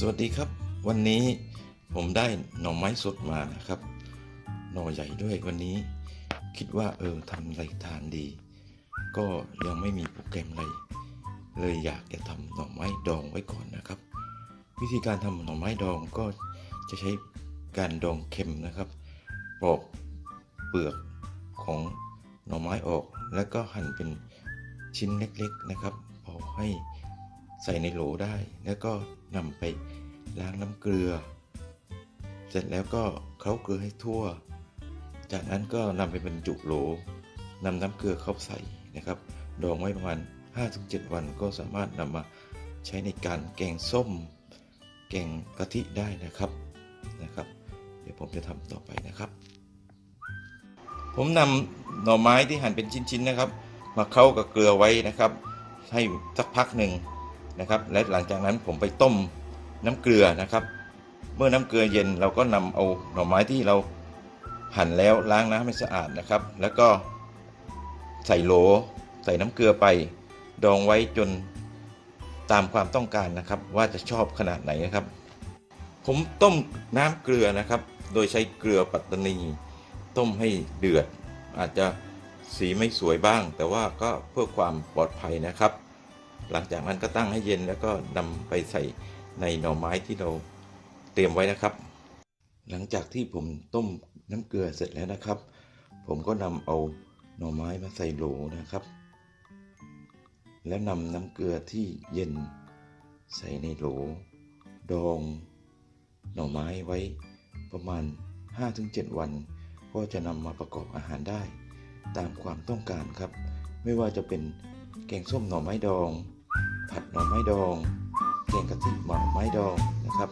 สวัสดีครับ วันนี้ผมได้หน่อไม้สดมานะครับ หน่อใหญ่ด้วยวันนี้คิดว่าเออทำอะไรทานดี ก็ยังไม่มีโปรแกรมอะไร เลยอยากจะทำหน่อไม้ดองไว้ก่อนนะครับ วิธีการทำหน่อไม้ดองก็จะใช้การดองเค็มนะครับปอกเปลือกของหน่อไม้ออก แล้วก็หั่นเป็นชิ้นเล็กๆนะครับพอให้ ใส่ในโหลได้ แล้วก็นำไปล้างน้ำเกลือ เสร็จแล้วก็เคล้าเกลือให้ทั่ว จากนั้นก็นำไปบรรจุโหลนำน้ำเกลือเข้าใส่นะครับ ดองไว้ประมาณ 5-7 วันก็สามารถนำมาใช้ในการแกงส้ม แกงกะทิได้นะครับนะครับ เดี๋ยวผมจะทำต่อไปนะครับ ผมนำหน่อไม้ที่หั่นเป็นชิ้นๆนะครับ มาเข้ากับเกลือไว้นะครับ ให้สักพักหนึ่ง นะครับ และหลังจากนั้นผมไปต้มน้ำเกลือนะครับ เมื่อน้ำเกลือเย็นเราก็นำเอาหน่อไม้ที่เราหั่นแล้วล้างน้ำให้สะอาดนะครับ แล้วก็ใส่โหลใส่น้ำเกลือไป ดองไว้จนตามความต้องการนะครับ ว่าจะชอบขนาดไหนนะครับ ผมต้มน้ำเกลือนะครับ โดยใช้เกลือปัตตานี ต้มให้เดือด อาจจะสีไม่สวยบ้าง แต่ว่าก็เพื่อความปลอดภัยนะครับ หลังจากนั้นก็ตั้งให้เย็นแล้วก็นำไปใส่ในหน่อไม้ที่เราเตรียมไว้นะครับ หลังจากที่ผมต้มน้ำเกลือเสร็จแล้วนะครับ ผมก็นำเอาหน่อไม้มาใส่โหลนะครับ แล้วนำน้ำเกลือที่เย็นใส่ในโหล ดองหน่อไม้ไว้ประมาณ 5-7 วัน ก็จะนำมาประกอบอาหารได้ ตามความต้องการครับ ไม่ว่าจะเป็น แกงส้มหน่อไม้ดอง ผัดหน่อไม้ดอง แกงกะทิหน่อไม้ดองนะครับ